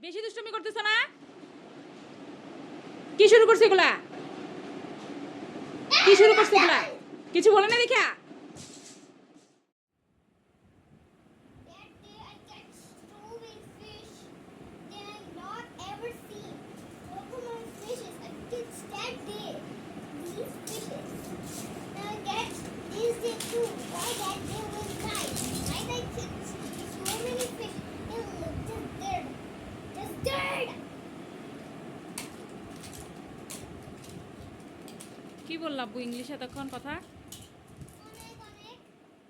বেশি দুষ্টুমি করতেছো না? কি শুরু করছে এগুলা? কি শুরু করছে এগুলা? কিছু বলে না দেখা। কি বললাম আব্বু ইংলিশে তখন কথা?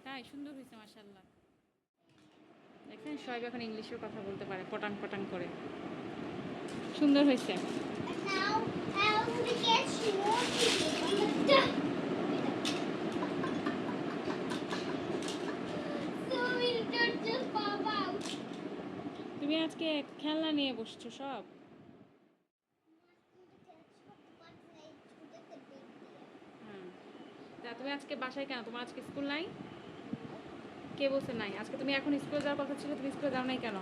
তাই, সুন্দর হয়েছে মাশাল্লাহ দেখছেন সবাই এখন ইংলিশেও কথা বলতে পারে, পটান পটান করে। সুন্দর হয়েছে. তুমি আজকে খেলনা নিয়ে বসছো সব? তা তুমি আজকে বাসায় কেন? তোমার আজকে স্কুল নাই? কে বলছে নাই? আজকে তুমি এখন স্কুলে যাওয়ার কথা ছিল, তুমি স্কুলে যাও নাই কেন?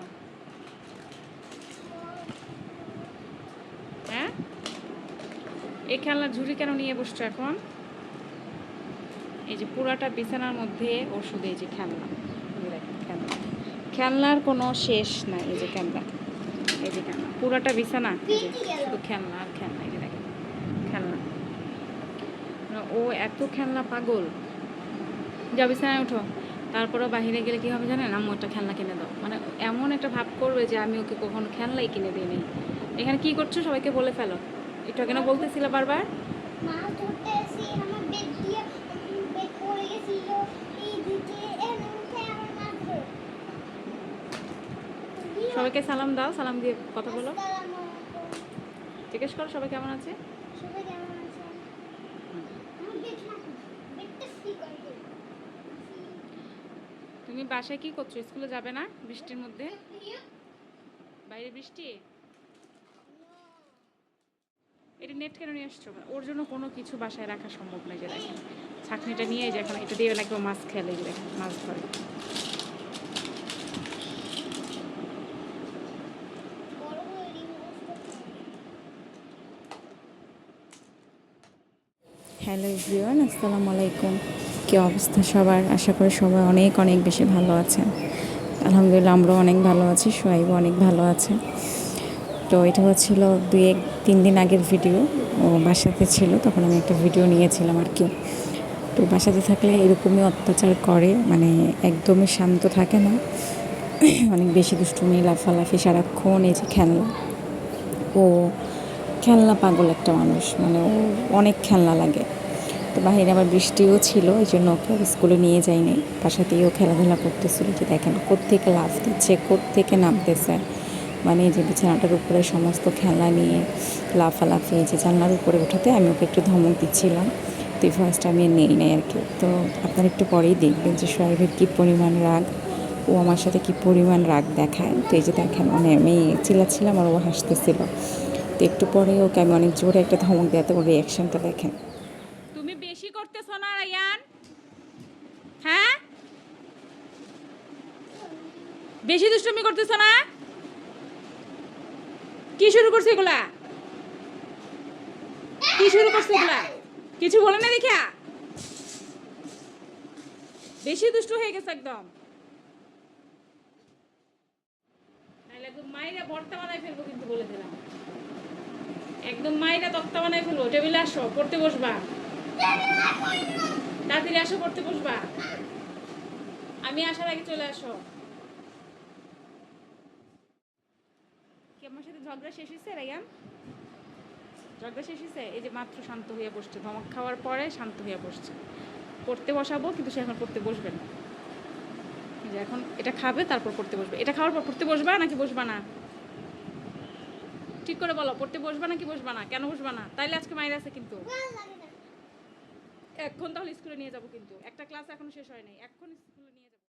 হ্যাঁ? এই খেলনার ঝুড়ি কেন নিয়ে বসছো এখন? এই যে পুরাটা বিছানার মধ্যে ওষুধ, এই যে খেলনা। যে খেলনা। খেলনার কোনো শেষ নাই, এই যে খেলনা। এই যে খেলনা। পুরাটা বিছানা? শুধু খেলনা আর খেলনা যে খেলনা মানে ও এত খেলনা পাগল। যা বিছানায় উঠো। তারপরেও বাহিরে গেলে কী হবে জানেন? আমি একটা খেলনা কিনে দাও। মানে এমন একটা ভাব করবে যে আমি ওকে কখনো খেলনাই কিনে দিইনি। এখানে কি করছ? সবাইকে বলে ফেলো। একটু কেন বলতেছিল বারবার? সবাইকে সালাম দাও সালাম দিয়ে কথা বলো। জিজ্ঞেস করো সবাই কেমন আছে? সবাই কেমন আছেন আমার বেড না বেডটা ফ্রি করে দিন তুমি বাসায় কি করছ? স্কুলে যাবে না বৃষ্টির মধ্যে? বাইরে বৃষ্টি? এটা নেট কেন নিয়ে আসছো? ওর জন্য কোনো কিছু বাসায় রাখা সম্ভব নয় যে দেখেন। ছাকনিটা নিয়ে যে এখন এটা দিয়ে নাকি মাছ খেলে যে দেখেন, মাছ ধরে। হ্যালো এভরিওয়ান, আসসালামু আলাইকুম। কী অবস্থা সবার? আশা করি সবাই অনেক অনেক বেশি ভালো আছেন। আলহামদুলিল্লাহ আমরাও অনেক ভালো আছি, সোহাইবও অনেক ভালো আছে। তো এটা হচ্ছিল দুই এক তিন দিন আগের ভিডিও। ও বাসাতে ছিল, তখন আমি একটা ভিডিও নিয়েছিলাম আর কি। তো বাসাতে থাকলে এরকমই অত্যাচার করে মানে একদমই শান্ত থাকে না। অনেক বেশি দুষ্টুমি, লাফালাফি সারাক্ষণ এই যে খেলনা। ও খেলনা পাগল একটা মানুষ মানে ও অনেক খেলনা লাগে। তো বাইরে আবার বৃষ্টিও ছিল, এই জন্য ওকে স্কুলে নিয়ে যাইনি। বাসাতেই ও খেলাধুলা করতেছিল যে দেখেন কোত্থেকে লাফ দিচ্ছে, কোত্থেকে নামতেছে। মানে যে বিছানাটার উপরে সমস্ত খেলনা নিয়ে লাফালাফি যে জানলার উপরে ওঠাতে আমি ওকে একটু ধমক দিচ্ছিলাম। তো এই ফার্স্ট আমি নেই নাই আর কি তো আপনারা একটু পরেই দেখবেন যে সোহেবের কী পরিমাণ রাগ, ও আমার সাথে কি পরিমাণ রাগ দেখায়। তো এই যে দেখেন মানে আমি চিল্লাচ্ছিলাম আর ও হাসতেছিল। তো একটু পরে ওকে আমি অনেক জোরে একটা ধমক দেওয়াতে ওর রিয়াকশনটা দেখেন তুমি বেশি করতেছো না রায়ান হ্যাঁ বেশি দুষ্টমি করতেছো না? কি শুরু করছে এগুলা? কি শুরু করছে এগুলা? কিছু বলে না দেখা বেশি দুষ্ট হয়ে গেছে একদম। ফেলব কিন্তু বলে দিলাম। একদম ফেলব। টেবিলে আসো, পড়তে বসবা। তাড়াতাড়ি আসো, পড়তে বসবা। আমি আসার আগে চলে আসো। আমার সাথে ঝগড়া শেষ হয়েছে রাইয়ান? ঝগড়া শেষ হয়েছে? এই যে মাত্র শান্ত হয়ে বসছে ধমক খাওয়ার পরে শান্ত হয়ে বসছে। পড়তে বসাবো কিন্তু সে এখন পড়তে বসবে না। যে এখন এটা খাবে তারপর পড়তে বসবে। এটা খাওয়ার পর পড়তে বসবা নাকি বসবা না? ঠিক করে বলো পড়তে বসবা নাকি বসবা না? কেন বসবা না? তাইলে আজকে মায়ের আছে কিন্তু। এখন তাহলে স্কুলে নিয়ে যাব কিন্তু। একটা ক্লাস এখনও শেষ হয় নাই। এখন স্কুলে